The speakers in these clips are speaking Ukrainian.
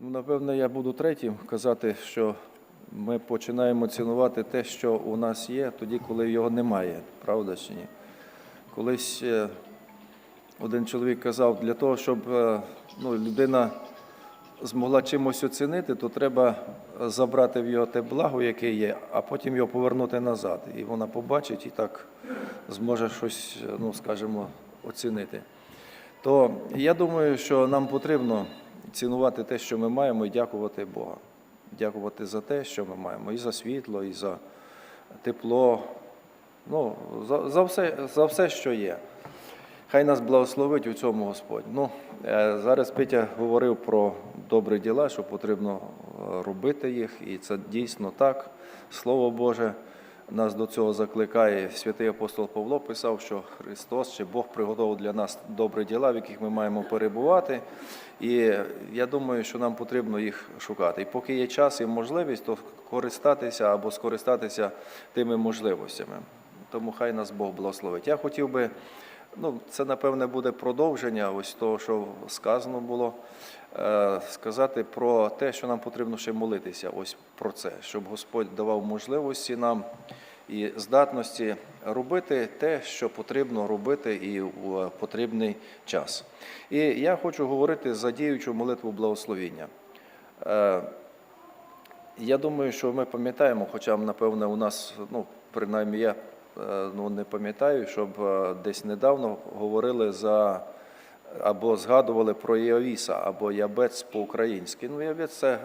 Ну, напевно, я буду третім казати, що ми починаємо цінувати те, що у нас є, тоді, коли його немає, правда чи ні? Колись е, один чоловік казав, для того, щоб е, ну, людина змогла чимось оцінити, то треба забрати в його те благо, яке є, а потім його повернути назад. І вона побачить і так зможе щось, е, ну, скажімо, оцінити. То я думаю, що нам потрібно цінувати те, що ми маємо, і дякувати Бога. Дякувати за те, що ми маємо, і за світло, і за тепло, ну, за, за, все, за все, що є. Хай нас благословить у цьому Господь. Ну, е, зараз Петя говорив про добрі діла, що потрібно е, робити їх, і це дійсно так. Слово Боже нас до цього закликає. Святий апостол Павло писав, що Христос чи Бог приготував для нас добрі діла, в яких ми маємо перебувати. І я думаю, що нам потрібно їх шукати. І поки є час і можливість, то користатися або скористатися тими можливостями. Тому хай нас Бог благословить. Я хотів би. Ну, це, напевне, буде продовження ось того, що сказано було, е, сказати про те, що нам потрібно ще молитися, ось про це, щоб Господь давав можливості нам і здатності робити те, що потрібно робити і в е, потрібний час. І я хочу говорити за діючу молитву благословіння. Е, я думаю, що ми пам'ятаємо, хоча, напевне, у нас, ну, принаймні я е, ну, не пам'ятаю, щоб десь недавно говорили за або згадували про Іовіса, або Ябець по-українськи. Ну, Ябець це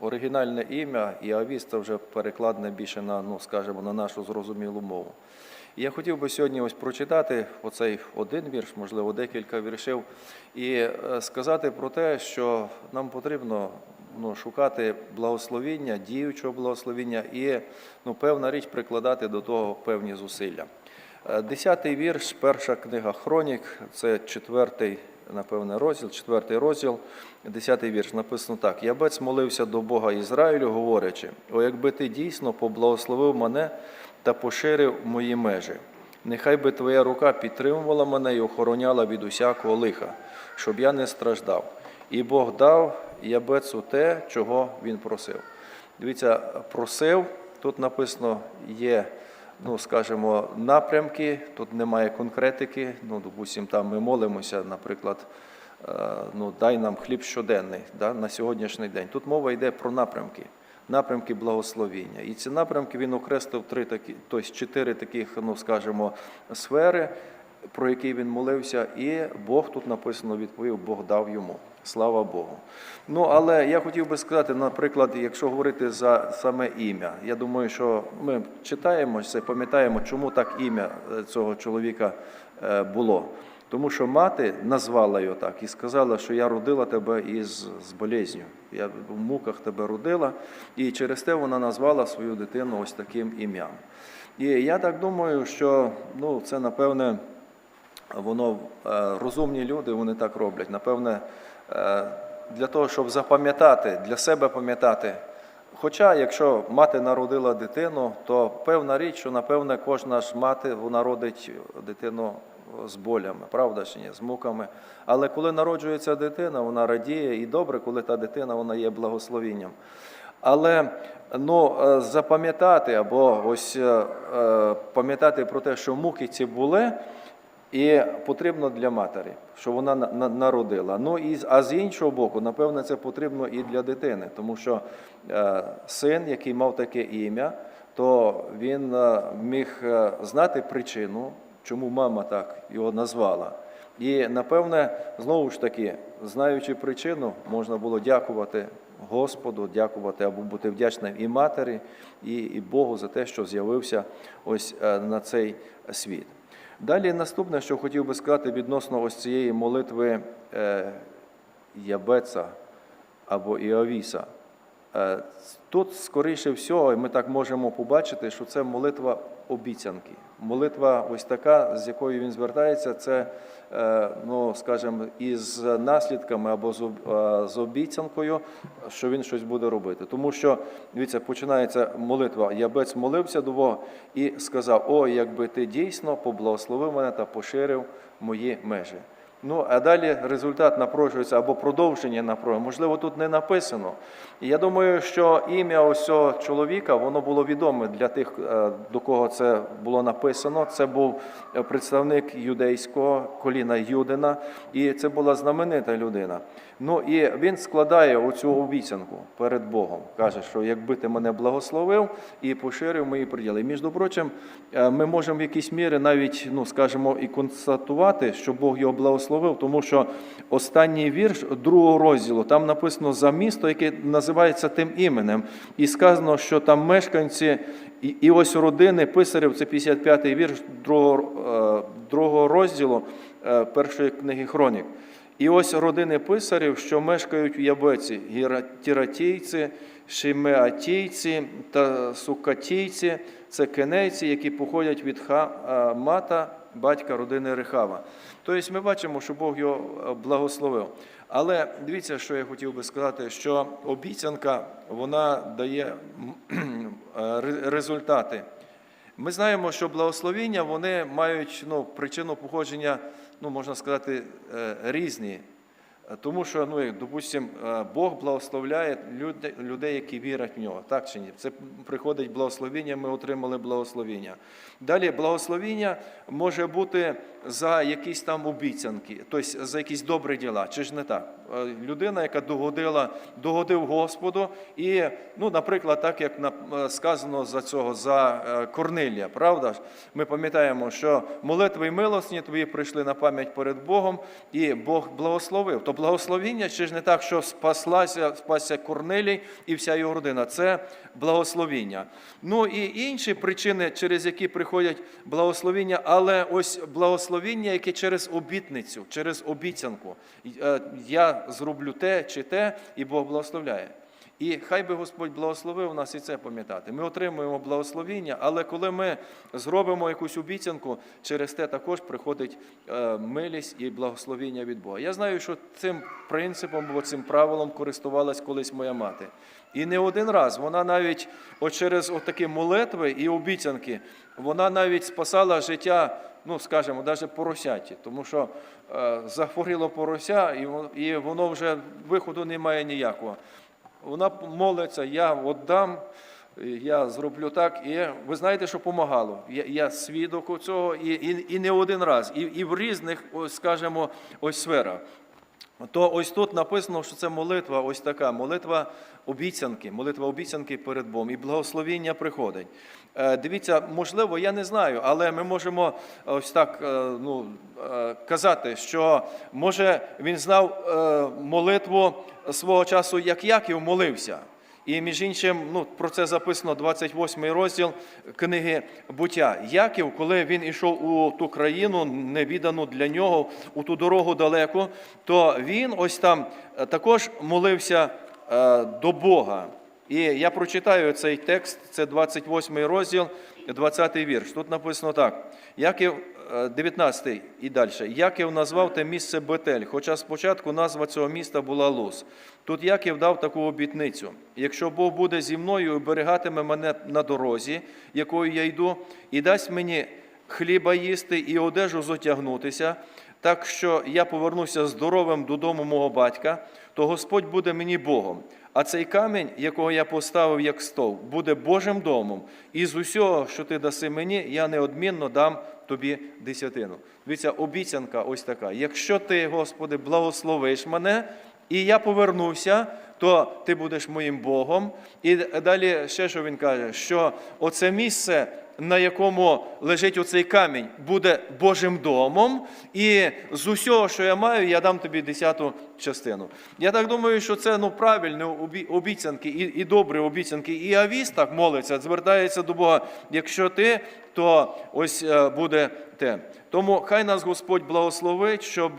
оригінальне ім'я, і Авіс це вже перекладне більше на, ну, скажімо, на нашу зрозумілу мову. І я хотів би сьогодні ось прочитати оцей один вірш, можливо, декілька віршів, і е, сказати про те, що нам потрібно ну, шукати благословіння, діючого благословіння і ну, певна річ прикладати до того певні зусилля. Е, Десятий вірш, перша книга Хронік, це четвертий, напевне, розділ, четвертий розділ, десятий вірш. Написано так: Ябець молився до Бога Ізраїлю, говорячи: О, якби ти дійсно поблагословив мене та поширив мої межі. Нехай би твоя рука підтримувала мене і охороняла від усякого лиха, щоб я не страждав. І Бог дав Ябецу те, чого він просив. Дивіться, просив, тут написано є, ну, скажімо, напрямки, тут немає конкретики. Ну, допустимо, там ми молимося, наприклад, е, ну, дай нам хліб щоденний да, на сьогоднішній день. Тут мова йде про напрямки, напрямки благословіння. І ці напрямки він окреслив три такі, тобто чотири таких, ну, скажімо, сфери, про які він молився, і Бог тут написано відповів, Бог дав йому. Слава Богу. Ну, але я хотів би сказати, наприклад, якщо говорити за саме ім'я, я думаю, що ми читаємо це, пам'ятаємо, чому так ім'я е, цього чоловіка е, було. Тому що мати назвала його так і сказала, що я родила тебе із з болезню. Я в муках тебе родила, і через те вона назвала свою дитину ось таким ім'ям. І я так думаю, що ну, це напевне воно е, розумні люди, вони так роблять. Напевне, для того, щоб запам'ятати, для себе пам'ятати. Хоча, якщо мати народила дитину, то певна річ, що напевне кожна ж мати вона родить дитину з болями, правда чи ні, з муками. Але коли народжується дитина, вона радіє і добре, коли та дитина вона є благословінням. Але ну, е, запам'ятати або ось е, е, пам'ятати про те, що муки ці були, і потрібно для матері, що вона на- на- народила. Ну і а з іншого боку, напевне, це потрібно і для дитини, тому що е, син, який мав таке ім'я, то він е, міг е, знати причину, чому мама так його назвала. І напевне, знову ж таки, знаючи причину, можна було дякувати Господу, дякувати або бути вдячним і матері, і, Богу за те, що з'явився ось на цей світ. Далі наступне, що хотів би сказати відносно ось цієї молитви е, Ябеца або Іовіса. Е, Тут, скоріше всього, ми так можемо побачити, що це молитва обіцянки. Молитва ось така, з якою він звертається, це, е, ну, скажімо, із наслідками або е, з обіцянкою, що він щось буде робити. Тому що, дивіться, починається молитва. Ябець молився до Бога і сказав: О, якби ти дійсно поблагословив мене та поширив мої межі. Ну, а далі результат напрошується або продовження напрошується. Можливо, тут не написано. І я думаю, що ім'я ось цього чоловіка воно було відоме для тих, е, до кого це було написано. Це був е, представник юдейського коліна Юдина, і це була знаменита людина. Ну і він складає оцю обіцянку перед Богом. Каже, що якби ти мене благословив і поширив мої приділи. І, між прочим, е, ми можемо в якійсь мірі навіть, ну скажімо, і констатувати, що Бог його благословив, тому що останній вірш другого розділу там написано за місто, яке називається тим іменем, і сказано, що там мешканці. І, і ось родини писарів, це 55-й вірш другого, е, другого розділу е, першої книги Хронік. І ось родини писарів, що мешкають в Ябеці, тіратійці, шимеатійці та сукатійці, це кенейці, які походять від Хамата, батька родини Рехава. Тобто ми бачимо, що Бог його е, благословив. Але дивіться, що я хотів би сказати, що обіцянка вона дає е, ре- результати. Ми знаємо, що благословіння вони мають ну, причину походження, ну, можна сказати, е, різні. Тому що, ну, як, допустим, е, Бог благословляє людей, які вірять в нього. Так чи ні? Це приходить благословіння, ми отримали благословіння. Далі благословіння може бути за якісь там обіцянки, тобто за якісь добрі діла. Чи ж не так? Е, Людина, яка догодила, догодив Господу, і, ну, наприклад, так як е, сказано за цього, за е, Корнилія, правда? Ми пам'ятаємо, що молитви і милосні твої прийшли на пам'ять перед Богом, і Бог благословив. То благословіння, чи ж не так, що спаслася, спасся Корнилій і вся його родина. Це благословіння. Ну і інші причини, через які приходять благословіння, але ось благословіння, яке через обітницю, через обіцянку. Е, Я зроблю те чи те, і Бог благословляє. І хай би Господь благословив нас і це пам'ятати. Ми отримуємо благословіння, але коли ми зробимо якусь обіцянку, через те також приходить е, милість і благословіння від Бога. Я знаю, що цим принципом або цим правилом користувалась колись моя мати. І не один раз вона навіть от через такі молитви і обіцянки, вона навіть спасала життя, ну скажімо, навіть поросяті, тому що е, захворіло порося, і воно вже виходу немає ніякого. Вона молиться, я віддам, я зроблю так. І ви знаєте, що допомагало. Я, я свідок у цього і, і, і не один раз, і, і в різних, ось, скажімо, ось сферах. То ось тут написано, що це молитва, ось така молитва обіцянки, молитва обіцянки перед Богом, і благословіння приходить. Е, Дивіться, можливо, я не знаю, але ми можемо ось так е, ну, е, казати, що може він знав е, молитву свого часу, як Яків молився. І між іншим, ну про це записано 28 розділ книги буття. Яків, коли він ішов у ту країну, невідану для нього, у ту дорогу далеко, то він ось там е, також молився е, до Бога. І я прочитаю цей текст, це 28 розділ, 20 вірш. Тут написано так: Яків, 19 і далі. Яків назвав те місце Бетель, хоча спочатку назва цього міста була Луз. Тут Яків дав таку обітницю: якщо Бог буде зі мною і оберігатиме мене на дорозі, якою я йду, і дасть мені хліба їсти і одежу зотягнутися, так що я повернуся здоровим додому мого батька, то Господь буде мені Богом. А цей камінь, якого я поставив як стов, буде Божим домом, і з усього, що ти даси мені, я неодмінно дам тобі десятину. Дивіться, обіцянка ось така. Якщо ти, Господи, благословиш мене, і я повернуся, то ти будеш моїм Богом. І далі ще що він каже, що оце місце, на якому лежить оцей камінь, буде Божим домом, і з усього, що я маю, я дам тобі десяту частину. Я так думаю, що це ну, правильні обіцянки і, і добрі обіцянки. І Авіс так молиться, звертається до Бога. Якщо ти, то ось е, буде те. Тому хай нас Господь благословить, щоб.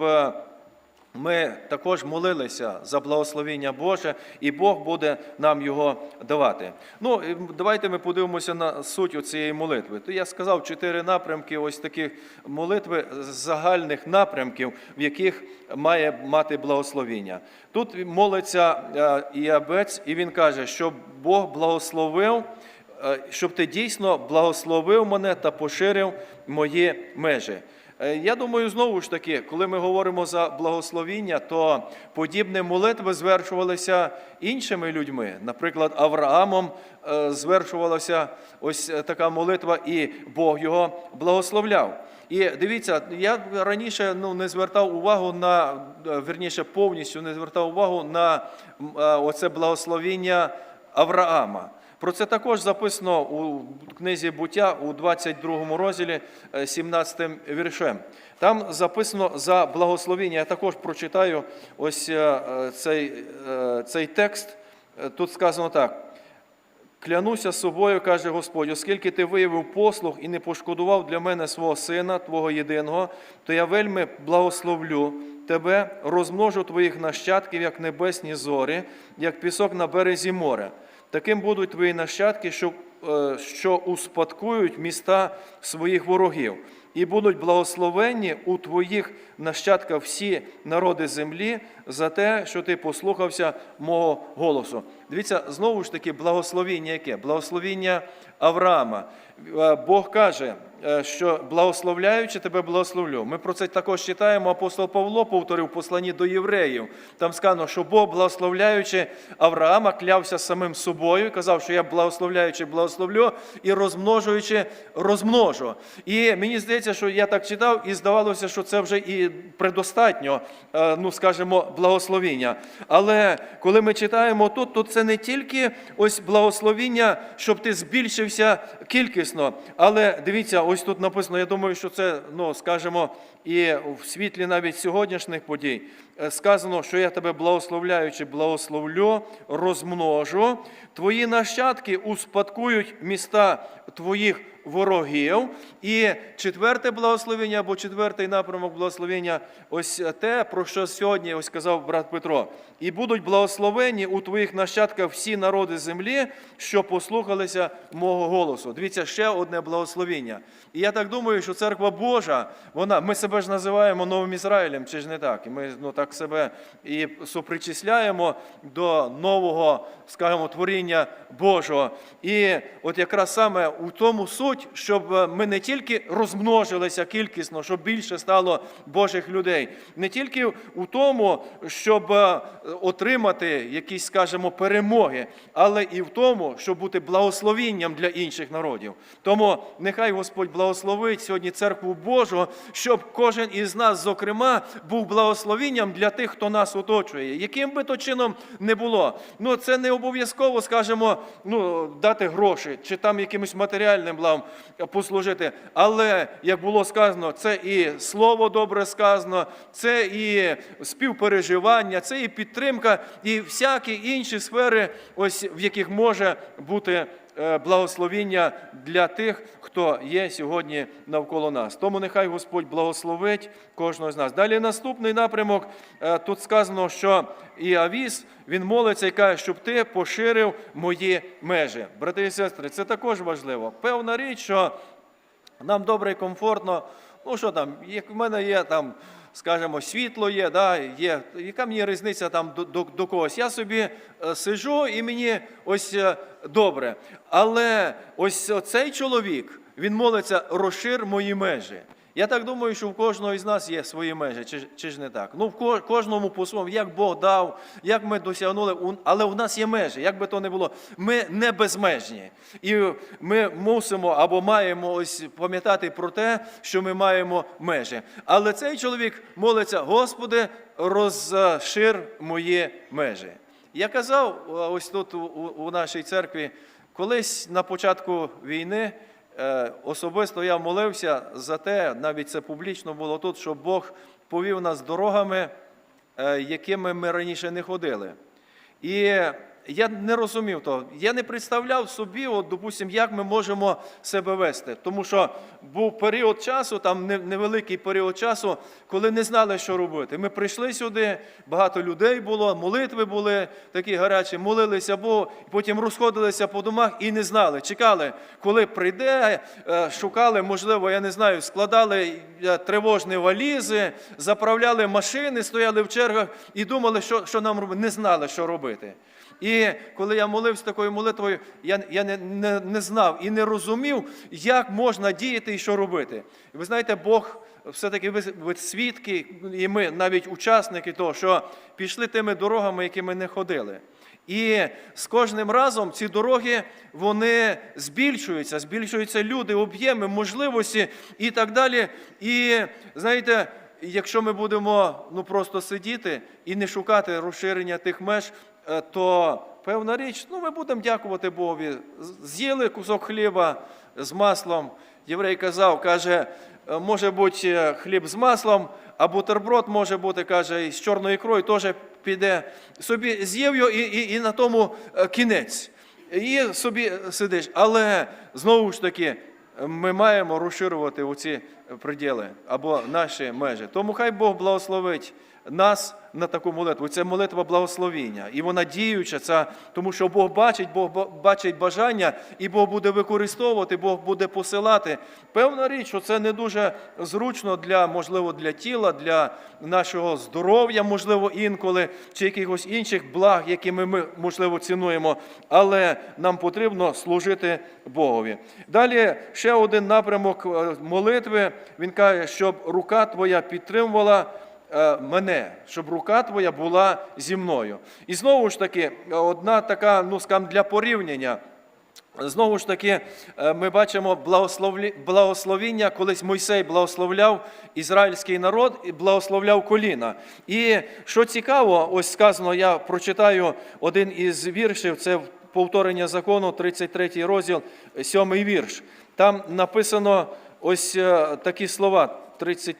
Ми також молилися за благословіння Боже, і Бог буде нам його давати. Ну, давайте ми подивимося на суть цієї молитви. То я сказав чотири напрямки, ось таких молитви загальних напрямків, в яких має мати благословіння. Тут молиться е, Іабець, і він каже, що Бог благословив е, щоб ти дійсно благословив мене та поширив мої межі. Е, Я думаю, знову ж таки, коли ми говоримо за благословіння, то подібні молитви звершувалися іншими людьми. Наприклад, Авраамом е, звершувалася ось е, така молитва, і Бог його благословляв. І дивіться, я раніше ну, не звертав увагу на, верніше, повністю не звертав увагу на оце благословіння Авраама. Про це також записано у книзі буття у 22 розділі, е, 17 віршем. Там записано за благословіння. Я також прочитаю ось е, е, цей, е, цей текст. Е, Тут сказано так. Клянуся собою, каже Господь, оскільки ти виявив послуг і не пошкодував для мене свого сина, твого єдиного, то я вельми благословлю тебе, розмножу твоїх нащадків, як небесні зорі, як пісок на березі моря. Таким будуть твої нащадки, що, е, що успадкують міста своїх ворогів, і будуть благословенні у твоїх нащадках всі народи землі за те, що ти послухався мого голосу. Дивіться, знову ж таки, благословіння яке? Благословіння Авраама. Е, Бог каже, е, що благословляючи тебе благословлю. Ми про це також читаємо. Апостол Павло повторив посланні до євреїв. Там сказано, що Бог, благословляючи Авраама, клявся самим собою казав, що я благословляючи благословлю і розмножуючи розмножу. І мені здається, що я так читав, і здавалося, що це вже і предостатньо, е, ну скажімо, благословіння. Але коли ми читаємо тут, то це не тільки ось благословіння, щоб ти збільшився кількісно. Але дивіться, ось тут написано, я думаю, що це, ну скажімо, і в світлі навіть сьогоднішніх подій. е, Сказано, що я тебе благословляючи, благословлю, розмножу. Твої нащадки успадкують міста твоїх ворогів. І четверте благословення або четвертий напрямок благословення ось те, про що сьогодні ось сказав брат Петро. І будуть благословені у твоїх нащадках всі народи землі, що послухалися мого голосу. Дивіться, ще одне благословення. І я так думаю, що церква Божа, вона, ми себе ж називаємо Новим Ізраїлем, чи ж не так? І ми ну, так себе і сопричисляємо до нового, скажімо, творіння Божого. І от якраз саме у тому суть, щоб е, ми не тільки розмножилися кількісно, щоб більше стало Божих людей, не тільки у тому, щоб е, отримати якісь, скажімо, перемоги, але і в тому, щоб бути благословінням для інших народів. Тому нехай Господь благословить сьогодні церкву Божу, щоб кожен із нас, зокрема, був благословінням для тих, хто нас оточує, яким би то чином не було. Ну це не обов'язково, скажімо, ну дати гроші чи там якимось матеріальним благом послужити. Але як було сказано, це і слово добре сказано, це і співпереживання, це і підтримка, і всякі інші сфери, ось в яких може бути благословіння для тих, хто є сьогодні навколо нас. Тому нехай Господь благословить кожного з нас. Далі наступний напрямок. Е, Тут сказано, що і Авіс, він молиться і каже, щоб ти поширив мої межі. Брати і сестри, це також важливо. Певна річ, що нам добре і комфортно. Ну що там, як в мене є там, скажімо, світло є, да, є. Яка мені різниця там до, до, до когось? Я собі е, сижу і мені ось е, добре. Але ось цей чоловік, він молиться, розшир мої межі. Я так думаю, що в кожного із нас є свої межі, чи, чи ж не так? Ну, в кожному по своєму, як Бог дав, як ми досягнули, але у нас є межі, як би то не було. Ми не безмежні. І ми мусимо або маємо ось пам'ятати про те, що ми маємо межі. Але цей чоловік молиться, Господи, розшир мої межі. Я казав ось тут у у нашій церкві, колись на початку війни. Е, Особисто я молився за те, навіть це публічно було тут, щоб Бог повів нас дорогами, е, якими ми раніше не ходили. І я не розумів того. Я не представляв собі, от, допустим, як ми можемо себе вести. Тому що був період часу, там невеликий період часу, коли не знали, що робити. Ми прийшли сюди, багато людей було, молитви були такі гарячі, молилися Богу, потім розходилися по домах і не знали. Чекали, коли прийде, е, шукали, можливо, я не знаю, складали е, тривожні валізи, заправляли машини, стояли в чергах і думали, що, що нам робити. Не знали, що робити. І коли я молився такою молитвою, я, я не, не, не знав і не розумів, як можна діяти і що робити. І ви знаєте, Бог все-таки ви, ви свідки, і ми навіть учасники того, що пішли тими дорогами, якими не ходили. І з кожним разом ці дороги вони збільшуються, збільшуються люди, об'єми, можливості і так далі. І знаєте, якщо ми будемо ну просто сидіти і не шукати розширення тих меж, то певна річ, ну ми будемо дякувати Богові. З'їли кусок хліба з маслом. Єврей казав, каже, е, може бути е, хліб з маслом, а бутерброд може бути, каже, з чорною ікрою теж піде. Собі з'їв його і, і, і на тому е, кінець. І собі сидиш. Але знову ж таки, ми маємо розширювати оці приділи або наші межі. Тому хай Бог благословить нас на таку молитву. Це молитва благословіння. І вона діюча, це, тому що Бог бачить, Бог бачить бажання, і Бог буде використовувати, Бог буде посилати. Певна річ, що це не дуже зручно для, можливо, для тіла, для нашого здоров'я, можливо, інколи, чи якихось інших благ, якими ми, можливо, цінуємо, але нам потрібно служити Богові. Далі ще один напрямок е, молитви. Він каже, щоб рука твоя підтримувала мене, щоб рука твоя була зі мною. І знову ж таки, одна така, ну скажімо, для порівняння. Знову ж таки, е, ми бачимо благословіння, колись Мойсей благословляв ізраїльський народ і благословляв коліна. І що цікаво, ось сказано, я прочитаю один із віршів, це повторення закону, 33 розділ, 7 вірш. Там написано ось е, такі слова, 30,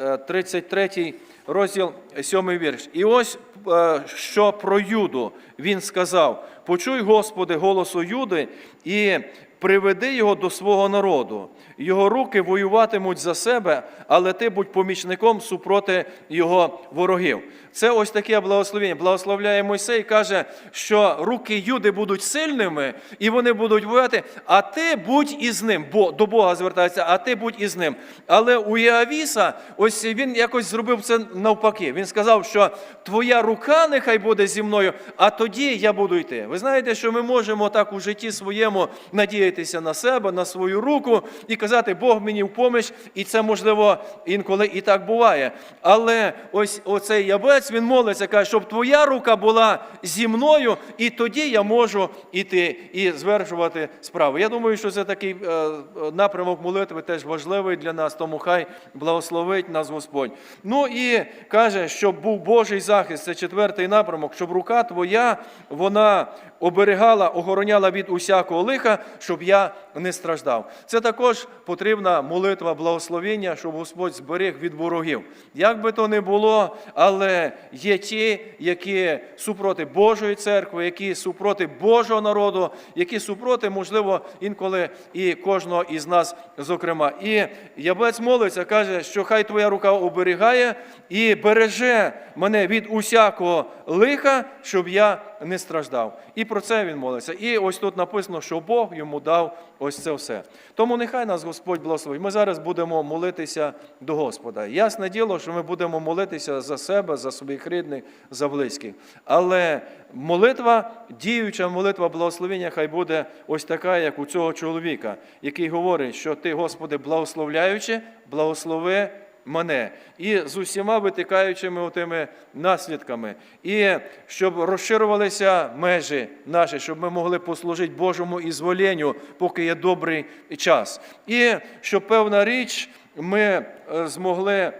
е, 33 розділ, 7 вірш. І ось е, що про Юду він сказав: Почуй, Господи, голосу Юди і приведи його до свого народу. Його руки воюватимуть за себе, але ти будь помічником супроти його ворогів. Це ось таке благословення. Благословляє Мойсей каже, що руки Юди будуть сильними, і вони будуть воювати, а ти будь із ним. Бо до Бога звертається, а ти будь із ним. Але у Іавіса, ось він якось зробив це навпаки. Він сказав, що твоя рука нехай буде зі мною, а тоді я буду йти. Ви знаєте, що ми можемо так у житті своєму надіятися на себе, на свою руку і казати, Бог мені в поміч, і це можливо інколи і так буває. Але ось оцей ябець він молиться, каже, щоб твоя рука була зі мною, і тоді я можу іти і звершувати справу. Я думаю, що це такий е, напрямок молитви теж важливий для нас, тому хай благословить нас Господь. Ну і каже, щоб був Божий захист, це четвертий напрямок, щоб рука твоя вона оберігала, охороняла від усякого лиха, щоб я не страждав. Це також потрібна молитва благословення, щоб Господь зберіг від ворогів. Як би то не було, але є ті, які супроти Божої церкви, які супроти Божого народу, які супроти, можливо, інколи і кожного із нас, зокрема. І Ябець молиться, каже, що хай твоя рука оберігає і береже мене від усякого лиха, щоб я не страждав. І про це він молиться. І ось тут написано, що Бог йому дав ось це все. Тому нехай нас Господь благословить. Ми зараз будемо молитися до Господа. Ясне діло, що ми будемо молитися за себе, за своїх рідних, за близьких. Але молитва, діюча молитва благословення, хай буде ось така, як у цього чоловіка, який говорить, що ти, Господи, благословляючи, благослови мене і з усіма витикаючими тими наслідками, і щоб розширювалися межі наші, щоб ми могли послужити Божому ізволенню, поки є добрий час. І щоб певна річ ми е, змогли.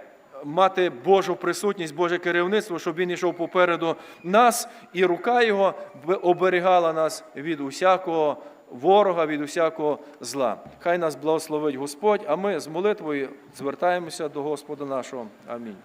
Мати Божу присутність, Боже керівництво, щоб він йшов попереду нас, і рука його оберігала нас від усякого ворога, від усякого зла. Хай нас благословить Господь, а ми з молитвою звертаємося до Господа нашого. Амінь.